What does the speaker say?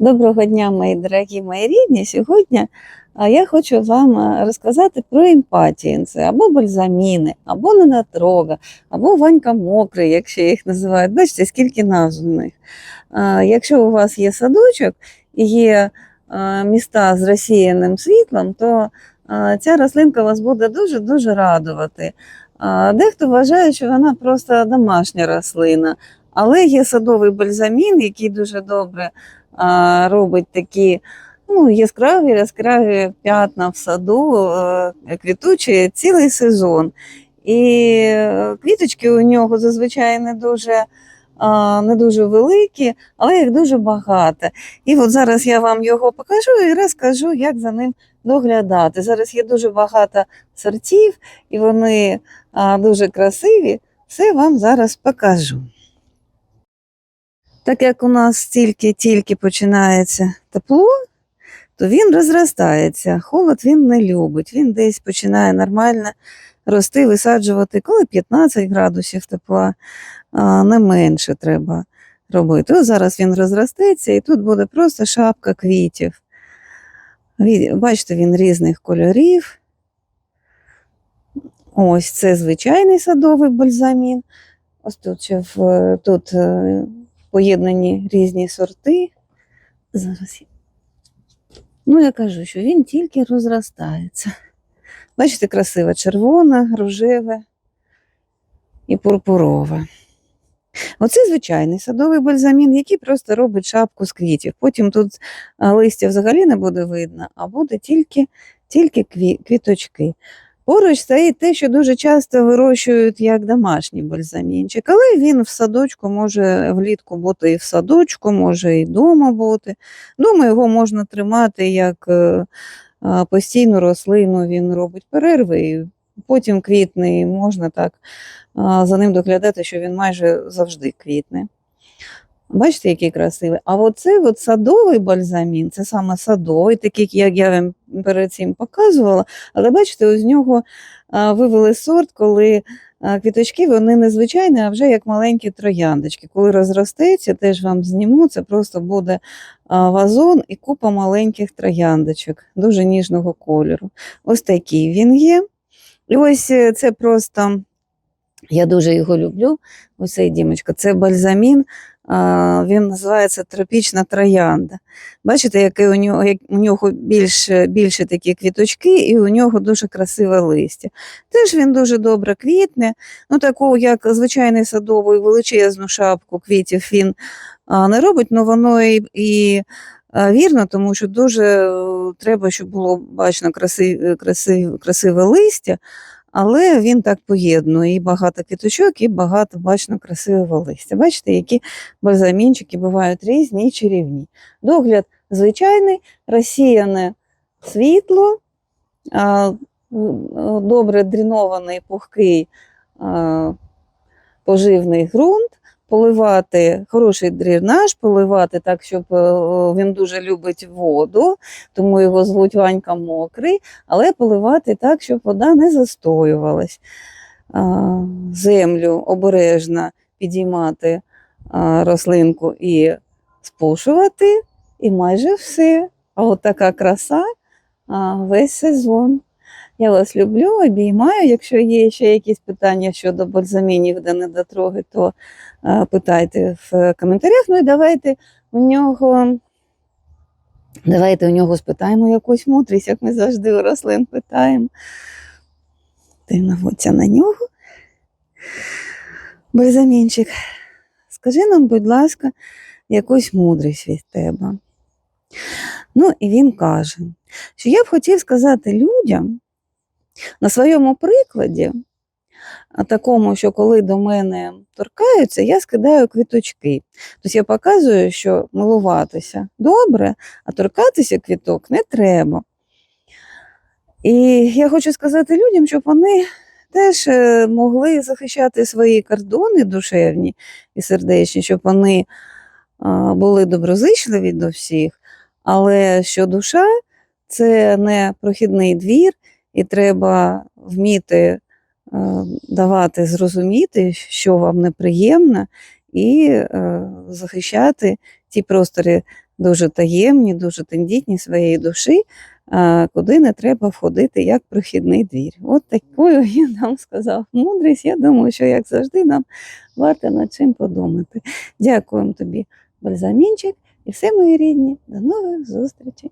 Доброго дня, мої дорогі мої рідні. Сьогодні я хочу вам розказати про емпатію. Або бальзаміни, або ненатрога, або ванька мокрий, якщо їх називають. Бачите, скільки назв них. Якщо у вас є садочок і є міста з розсіяним світлом, то ця рослинка вас буде дуже-дуже радувати. Дехто вважає, що вона просто домашня рослина, але є садовий бальзамін, який дуже добре а, робить такі ну, яскраві, яскраві п'ятна в саду, е, квітучі цілий сезон. І е, квіточки у нього зазвичай не дуже, не дуже великі, але їх дуже багато. І от зараз я вам його покажу і розкажу, як за ним доглядати. Зараз є дуже багато сортів, і вони дуже красиві. Все вам зараз покажу. Так як у нас тільки-тільки починається тепло, то він розростається. Холод він не любить. Він десь починає нормально рости, висаджувати, коли 15 градусів тепла, не менше треба робити. Ось зараз він розростеться, і тут буде просто шапка квітів. Бачите, він різних кольорів. Ось це звичайний садовий бальзамін. Ось тут ще в, тут е, поєднані різні сорти. Зараз. Ну, я кажу, що він тільки розростається. Бачите, красиве червоне, рожеве і пурпурове. Оце звичайний садовий бальзамін, який просто робить шапку з квітів. Потім тут листя взагалі не буде видно, а буде тільки, тільки кві- квіточки. Поруч стоїть те, що дуже часто вирощують як домашній бальзамінчик, але він в садочку може влітку бути і в садочку, може і вдома бути. Дома його можна тримати як е, постійну рослину, він робить перерви, і потім квітне, і можна так за ним доглядати, що він майже завжди квітне. Бачите, який красивий. А оцей от садовий бальзамін, це саме садовий, такий, як я вам перед цим показувала. Але бачите, з нього вивели сорт, коли квіточки вони не звичайні, а вже як маленькі трояндочки. Коли розростеться, теж вам зніму, це просто буде вазон і купа маленьких трояндочок, дуже ніжного кольору. Ось такий він є. І ось е, це просто, я дуже його люблю. Ось цей дімочка, це бальзамін. Він називається тропічна троянда. Бачите, яке у нього, у нього більше, більше такі квіточки, і у нього дуже красиве листя. Теж він дуже добре квітне. Ну, таку, як звичайний садовий величезну шапку квітів він не робить, але воно і, і вірно, тому що дуже е, треба, щоб було бачно красиве, красиве, красиве листя. Але він так поєднує і багато квіточок, і багато бачно красивого листя. Бачите, які бальзамінчики бувають різні і чарівні. Догляд звичайний, розсіяне світло, добре дрінований пухкий поживний ґрунт, поливати хороший дренаж, поливати так, щоб е, він дуже любить воду, тому його звуть Ванька Мокрий, але поливати так, щоб вода не застоювалась. Землю обережно підіймати рослинку і спушувати, і майже все. А от така краса весь сезон. Я вас люблю, обіймаю. Якщо є ще якісь питання щодо бальзамінів, де недотроги, то а, питайте в коментарях. Ну і давайте у нього. Давайте у нього спитаємо якусь мудрість, як ми завжди у рослин питаємо. Наводься на нього. Бальзамінчик, скажи нам, будь ласка, якусь мудрість від тебе. Ну, і він каже, що я б хотів сказати людям на своєму прикладі, такому, що коли до мене торкаються, я скидаю квіточки. Тобто я показую, що милуватися добре, а торкатися квіток не треба. І я хочу сказати людям, щоб вони теж е, могли захищати свої кордони душевні і сердечні, щоб вони були доброзичливі до всіх, але що душа це не прохідний двір, і треба вміти е, давати зрозуміти, що вам неприємно, і е, захищати ті простори дуже таємні, дуже тендітні своєї душі, куди не треба входити як прохідний двір. От такою він нам сказав мудрість. Я думаю, що як завжди нам варто над чим подумати. Дякуємо тобі, бальзамінчик, і все мої рідні. До нових зустрічей.